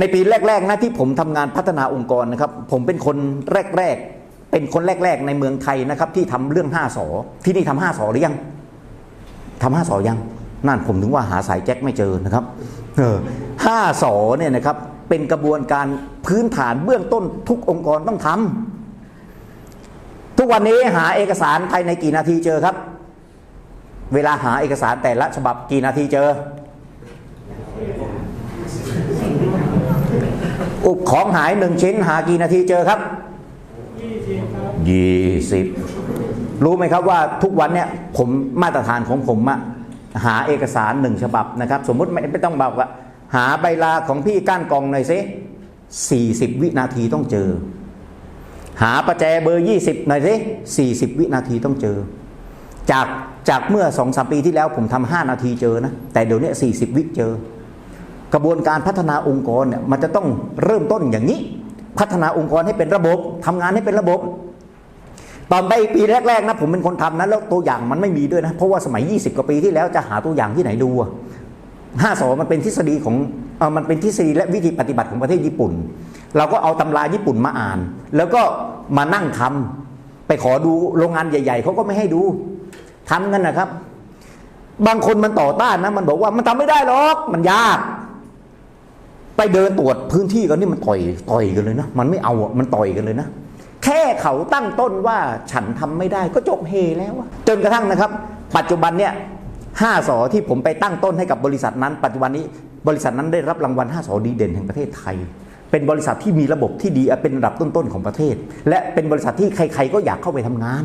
ในปีแรกๆนะที่ผมทำงานพัฒนาองค์กรนะครับ ผมเป็นคนแรกๆ เป็นคนแรก ๆ ในเมืองไทยนะครับ ที่ทำเรื่องห้าสอที่นี่ทำห้าสอหรือยังทำห้าสอยัง นั่นผมถึงว่าหาสายแจ็คไม่เจอนะครับเออห้าสอเนี่ยนะครับ เป็นกระบวนการพื้นฐานเบื้องต้นทุกองค์กรต้องทำทุกวันนี้หาเอกสารภายในกี่นาทีเจอครับ เวลาหาเอกสารแต่ละฉบับกี่นาทีเจอ อุบของหายหนึ่งชิ้น หากี่นาทีเจอครับยี่สิบรู้ไหมครับว่าทุกวันเนี่ยผมมาตรฐานของผมอะหาเอกสารหนึ่งฉบับนะครับ สมมุติไม่ไม่ต้องบอกว่า หาใบลาของพี่ก้านกองหน่อยสิสี่สิบวินาทีต้องเจอ หาประแจเบอร์ยี่สิบหน่อยสิสี่สิบวินาทีต้องเจอ จากจากเมื่อสองสามปีที่แล้วผมทำห้านาทีเจอนะ แต่เดี๋ยวนี้สี่สิบวิเจอ กระบวนการพัฒนาองค์กรเนี่ยมันจะต้องเริ่มต้นอย่างนี้ พัฒนาองค์กรให้เป็นระบบทำงานให้เป็นระบบ ตอนไปปีแรกๆนะผมเป็นคนทำนะแล้วตัวอย่างมันไม่มีด้วยนะเพราะว่าสมัย 20 กว่าปีที่แล้วจะหาตัวอย่างที่ไหนดูอะห้าสอมันเป็นทฤษฎีของเอมันเป็นทฤษฎีและวิธีปฏิบัติของประเทศญี่ปุ่น เราก็เอาตำราญี่ปุ่นมาอ่าน แล้วก็มานั่งทำไปขอดูโรงงานใหญ่ ๆเขาก็ไม่ให้ดูทำกันนะครับ บางคนมันต่อต้านนะมันบอกว่ามันทำไม่ได้หรอกมันยาก ไปเดินตรวจพื้นที่กันนี่มันต่อยต่อยกันเลยนะ มันไม่เอาอะมันต่อยกันเลยนะ แค่เขาตั้งต้นว่าฉันทำไม่ได้ก็จบเฮแล้วอะจนกระทั่งนะครับ ปัจจุบันเนี่ยห้าสอที่ผมไปตั้งต้นให้กับบริษัทนั้น ปัจจุบันนี้บริษัทนั้นได้รับรางวัลห้าสอดีเด่นแห่งประเทศไทย เป็นบริษัทที่มีระบบที่ดีเป็นระดับต้นๆของประเทศ และเป็นบริษัทที่ใครๆก็อยากเข้าไปทำงาน